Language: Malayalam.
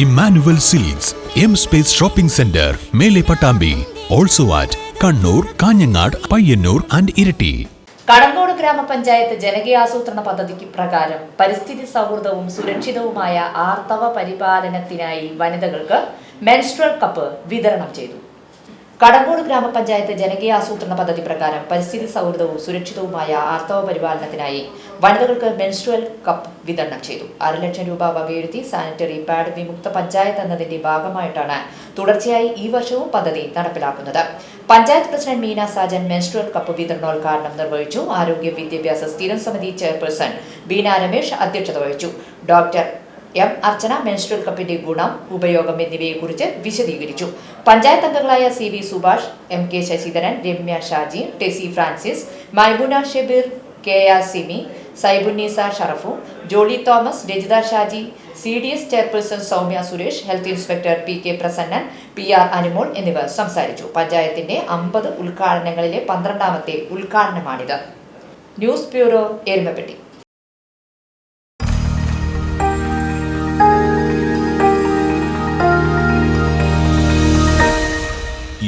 Emmanuel Silks M space shopping centre Mele Pattambi also at Kannur Kanhangad Payyanur and Iritty. Kadangode ഗ്രാമപഞ്ചായത്ത് ജനകീയാസൂത്രണ പദ്ധതിക്ക് പ്രകാരം പരിസ്ഥിതി സൗഹൃദവും സുരക്ഷിതവുമായ ആർത്തവ പരിപാലനത്തിനായി വനിതകൾക്ക് മെൻസ്ട്രൽ കപ്പ് വിതരണം ചെയ്തു. കടങ്കോട് ഗ്രാമപഞ്ചായത്ത് ജനകീയ ആസൂത്രണ പദ്ധതി പ്രകാരം പരിസ്ഥിതി സൗഹൃദവും സുരക്ഷിതവുമായ ആർത്തവ പരിപാലനത്തിനായി വനിതകൾക്ക് മെൻസ്ട്രുവൽ കപ്പ് വിതരണം ചെയ്തു. അര ലക്ഷം രൂപ വകയിരുത്തി സാനിറ്ററി പാഡ് വിമുക്ത പഞ്ചായത്ത് എന്നതിന്റെ ഭാഗമായിട്ടാണ് തുടർച്ചയായി ഈ വർഷവും പദ്ധതി നടപ്പിലാക്കുന്നത്. Panchayat president Meena Sajan menstrual cup വിതരണോദ്ഘാടനം നിർവഹിച്ചു. ആരോഗ്യ വിദ്യാഭ്യാസ സ്ഥിരം സമിതി ചെയർപേഴ്സൺ ബീന രമേശ് അധ്യക്ഷത വഹിച്ചു. ഡോക്ടർ എം അർച്ചന മെൻസ്ട്രൽ കപ്പിന്റെ ഗുണം ഉപയോഗം എന്നിവയെക്കുറിച്ച് വിശദീകരിച്ചു. പഞ്ചായത്ത് അംഗങ്ങളായ C V Subhash M K Sasidharan Ramya Shaji Tessy Francis Maibuna Shebeer K R Simi Saibunnisa Sharafu Jolly Thomas Rajitha Shaji C D S chairperson Soumya Suresh health inspector P K Prasannan P R Anumol എന്നിവർ സംസാരിച്ചു. പഞ്ചായത്തിന്റെ അമ്പത് ഉദ്ഘാടനങ്ങളിലെ പന്ത്രണ്ടാമത്തെ ഉദ്ഘാടനമാണിത്. News bureau Erumapetty.